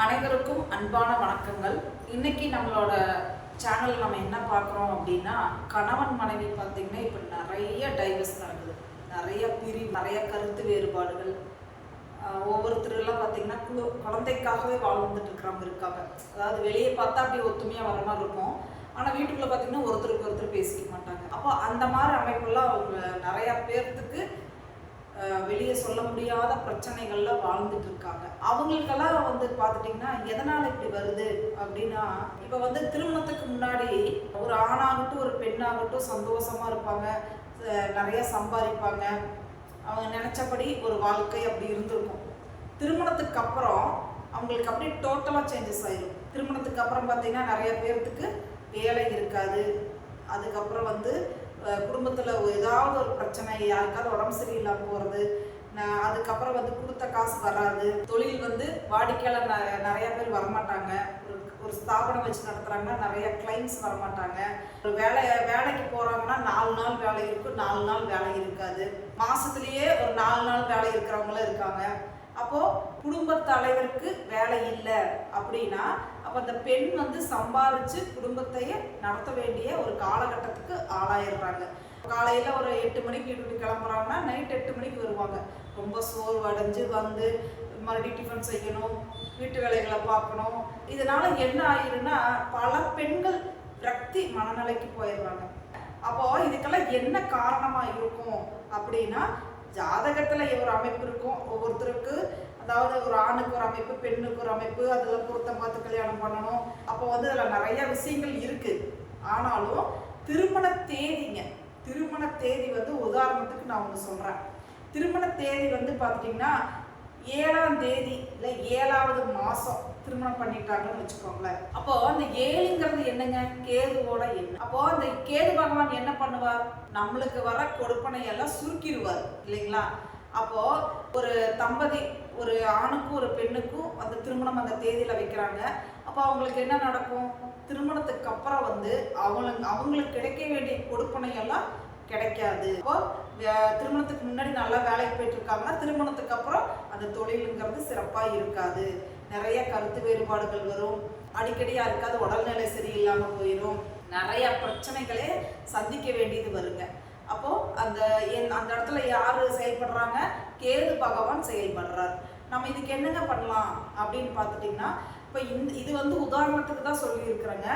அனைவருக்கும் அன்பான வணக்கங்கள். இன்னைக்கு நம்மளோட சேனல் நம்ம என்ன பார்க்குறோம் அப்படின்னா கணவன் மனைவி பார்த்தீங்கன்னா இப்போ நிறைய டைவர்ஸ் நடக்குது. நிறைய பிரி நிறைய கருத்து வேறுபாடுகள். ஒவ்வொருத்தருலாம் ஒவ்வொருத்தரெல்லாம் பார்த்தீங்கன்னா குழு குழந்தைக்காகவே வாழ்ந்துட்டு இருக்கிறவங்க இருக்காங்க. அதாவது வெளியே பார்த்தா அப்படி ஒத்துமையாக வர மாதிரி இருக்கும். ஆனால் வீட்டுக்குள்ளே பார்த்தீங்கன்னா ஒருத்தருக்கு ஒருத்தர் பேசிக்க மாட்டாங்க. அப்போ அந்த மாதிரி அமைப்புலாம் அவங்க நிறையா பேர்த்துக்கு வெளியே சொல்ல முடியாத பிரச்சனைகளில் வாழ்ந்துட்டு இருக்காங்க அவங்களுக்கெல்லாம் வந்து பார்த்துட்டிங்கன்னா எதனால் இப்படி வருது அப்படின்னா இப்போ வந்து திருமணத்துக்கு முன்னாடி ஒரு ஆணாகட்டும் ஒரு பெண்ணாகட்டும் சந்தோஷமா இருப்பாங்க. நிறைய சம்பாதிப்பாங்க. அவங்க நினச்சபடி ஒரு வாழ்க்கை அப்படி இருந்திருக்கும். திருமணத்துக்கு அப்புறம் அவங்களுக்கு அப்படியே டோட்டலாக சேஞ்சஸ் ஆயிடும் திருமணத்துக்கு அப்புறம் பார்த்தீங்கன்னா நிறைய பேர்த்துக்கு வேலை இருக்காது. அதுக்கப்புறம் வந்து குடும்பத்தில் ஏதாவது ஒரு பிரச்சனை யாருக்காவது உடம்பு சரியில்லாமல் போகிறது அதுக்கப்புறம் வந்து கொடுத்த காசு வராது. தொழில் வந்து வாடிக்கையாளர் ந- நிறைய பேர் வரமாட்டாங்க. ஒரு ஒரு ஸ்தாபனம் வச்சு நடத்துகிறாங்கன்னா நிறைய கிளைண்ட்ஸ் வரமாட்டாங்க. ஒரு வேலை வேலைக்கு போகிறாங்கன்னா நாலு நாள் வேலை இருக்கும் நாலு நாள் வேலை இருக்காது. மாசத்துலயே ஒரு நாலு நாள் வேலை இருக்கிறவங்களும் இருக்காங்க. அப்போ குடும்ப தலைவருக்கு வேலை இல்லை அப்படின்னா அப்போ அந்த பெண் வந்து சம்பாதிச்சு குடும்பத்தையே நடத்த வேண்டிய ஒரு காலகட்டத்துக்கு ஆளாயிடுறாங்க. காலையில் ஒரு எட்டு மணிக்கு வீட்டுக்கு கிளம்புறாங்கன்னா நைட் எட்டு மணிக்கு வருவாங்க. ரொம்ப சோர்வடைஞ்சு வந்து மறுபடியும் டிஃபன் செய்யணும் வீட்டு வேலைகளை பார்க்கணும். இதனால என்ன ஆயிருன்னா பல பெண்கள் விரக்தி மனநிலைக்கு போயிடுறாங்க. அப்போ இதுக்கெல்லாம் என்ன காரணமா இருக்கும் அப்படின்னா ஜாதகத்துல ஒரு அமைப்பு இருக்கும். ஒவ்வொருத்தருக்கு அதாவது ஒரு ஆணுக்கு ஒரு அமைப்பு பெண்ணுக்கு ஒரு அமைப்பு அதுல பொருத்தம் பார்த்து கல்யாணம் பண்ணணும். அப்போ வந்து அதுல நிறைய விஷயங்கள் இருக்கு. ஆனாலும் திருமண தேதிங்க திருமண தேதி வந்து உதாரணத்துக்கு நான் ஒன்று சொல்றேன். திருமண தேதி வந்து பார்த்துட்டிங்கன்னா ஏழாம் தேதி இல்லை ஏழாவது மாதம் திருமணம் பண்ணிட்டாங்கன்னு வச்சுக்கோங்களேன். அப்போ அந்த ஏழுங்கிறது என்னங்க? கேதுவோட எண் அப்போ அந்த கேது பகவான் என்ன பண்ணுவார்? நம்மளுக்கு வர கொடுப்பனை எல்லாம் சுருக்கிடுவார் இல்லைங்களா? அப்போ ஒரு தம்பதி ஒரு ஆணுக்கும் ஒரு பெண்ணுக்கும் அந்த திருமணம் அந்த தேதியில் வைக்கிறாங்க. அப்போ அவங்களுக்கு என்ன நடக்கும்? திருமணத்துக்கு அப்புறம் வந்து அவங்களுக்கு அவங்களுக்கு கிடைக்க வேண்டிய கொடுப்பனை எல்லாம் கிடைக்காது. இப்போ திருமணத்துக்கு முன்னாடி நல்லா வேலைக்கு போயிட்டு இருக்காங்கன்னா திருமணத்துக்கு அப்புறம் அந்த தொழிலுங்கிறது சிறப்பாக இருக்காது. நிறைய கருத்து வேறுபாடுகள் வரும். அடிக்கடி யாருக்காவது உடல்நிலை சரியில்லாமல் போயிடும் நிறைய பிரச்சனைகளே சந்திக்க வேண்டியது வருங்க. அப்போ அந்த என்- அந்த இடத்துல யார் செயல்படுறாங்க? கேது பகவான் செயல்படுறார். நம்ம இதுக்கு என்னங்க பண்ணலாம் அப்படின்னு பார்த்துட்டிங்கன்னா இப்போ இந்த இது வந்து உதாரணத்துக்கு தான் சொல்லியிருக்கிறேங்க.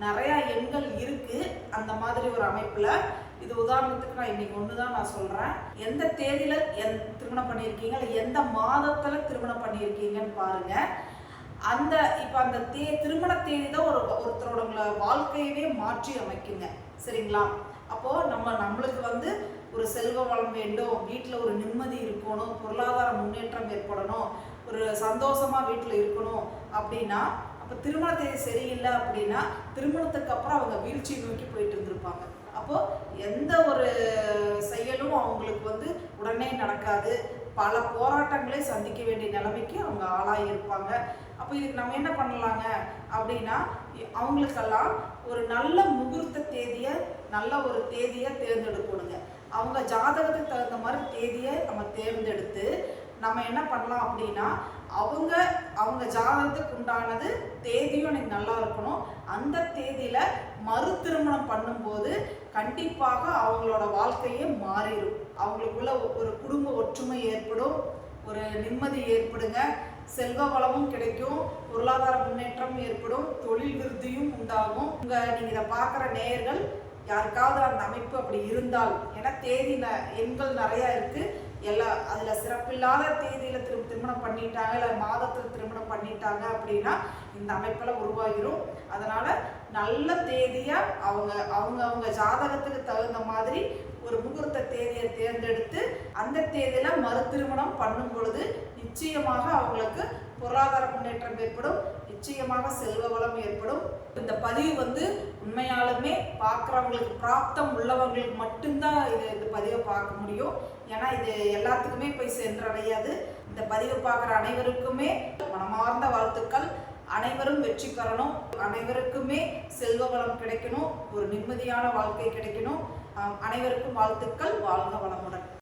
நிறையா எண்கள் இருக்குது அந்த மாதிரி ஒரு அமைப்பில் இது உதாரணத்துக்கு நான் இன்னைக்கு ஒன்று தான் நான் சொல்கிறேன் எந்த தேதியில் எந் திருமணம் பண்ணியிருக்கீங்க? இல்லை எந்த மாதத்தில் திருமணம் பண்ணியிருக்கீங்கன்னு பாருங்க. அந்த இப்போ அந்த தே திருமண தேதி தான் ஒரு ஒருத்தரோட வாழ்க்கையவே மாற்றி அமைக்குங்க. சரிங்களா? அப்போ நம்ம நம்மளுக்கு வந்து ஒரு செல்வ வளம் வேண்டும் வீட்டில் ஒரு நிம்மதி இருக்கணும் பொருளாதார முன்னேற்றம் ஏற்படணும் ஒரு சந்தோஷமா வீட்டில் இருக்கணும் அப்படின்னா அப்போ திருமண தேதி சரியில்லை அப்படின்னா திருமணத்துக்கு அப்புறம் அவங்க வீழ்ச்சி நோக்கி போயிட்டு இருந்திருப்பாங்க. அப்போ எந்த ஒரு செயலும் அவங்களுக்கு வந்து உடனே நடக்காது. பல போராட்டங்களை சந்திக்க வேண்டிய நிலைமைக்கு அவங்க ஆளாகி இருப்பாங்க. அப்போ இதுக்கு நம்ம என்ன பண்ணலாங்க? அப்படின்னா அவங்களுக்கெல்லாம் ஒரு நல்ல முகூர்த்த தேதியை நல்ல ஒரு தேதியை தேர்ந்தெடுக்கணுங்க அவங்க ஜாதகத்துக்கு தகுந்த மாதிரி தேதியை நம்ம தேர்ந்தெடுத்து நம்ம என்ன பண்ணலாம் அப்படின்னா அவங்க அவங்க ஜாதகத்துக்கு உண்டானது தேதியும் எனக்கு நல்லா இருக்கணும். அந்த தேதியில மறு திருமணம் பண்ணும்போது கண்டிப்பாக அவங்களோட வாழ்க்கையே மாறிடும். அவங்களுக்குள்ள ஒரு குடும்ப ஒற்றுமை ஏற்படும். ஒரு நிம்மதி ஏற்படுங்க. செல்வ வளமும் கிடைக்கும். பொருளாதார முன்னேற்றம் ஏற்படும். தொழில் விருத்தியும் உண்டாகும். உங்க நீங்க இதை பார்க்குற நேயர்கள் யாருக்காவது அந்த அமைப்பு அப்படி இருந்தால் ஏன்னா தேதி ந- எண்கள் நிறைய இருக்கு. எல்லா அதுல சிறப்பில்லாத தேதியில திரு திருமணம் பண்ணிட்டாங்க இல்லை மாதத்துல திருமணம் பண்ணிட்டாங்க அப்படின்னா இந்த அமைப்பில் உருவாகிரும். அதனால நல்ல தேதியா அவங்க அவங்க அவங்க ஜாதகத்துக்கு தகுந்த மாதிரி ஒரு முகூர்த்த தேதியை தேர்ந்தெடுத்து அந்த தேதியில மறு திருமணம் பண்ணும் பொழுது நிச்சயமாக அவங்களுக்கு பொருளாதார முன்னேற்றம் ஏற்படும். நிச்சயமாக செல்வ வளம் ஏற்படும். இந்த பதிவு வந்து உண்மையாலுமே பார்க்குறவங்களுக்கு பிராப்தம் உள்ளவங்களுக்கு மட்டும்தான் இது இந்த பதிவை பார்க்க முடியும். ஏன்னா இது எல்லாத்துக்குமே போய் சென்றடையாது. இந்த பதிவை பார்க்குற அனைவருக்குமே மனமார்ந்த வாழ்த்துக்கள். அனைவரும் வெற்றி பெறணும். அனைவருக்குமே செல்வ வளம் கிடைக்கணும். ஒரு நிம்மதியான வாழ்க்கை கிடைக்கணும். அனைவருக்கும் வாழ்த்துக்கள் வாழ்க வளமுடன்.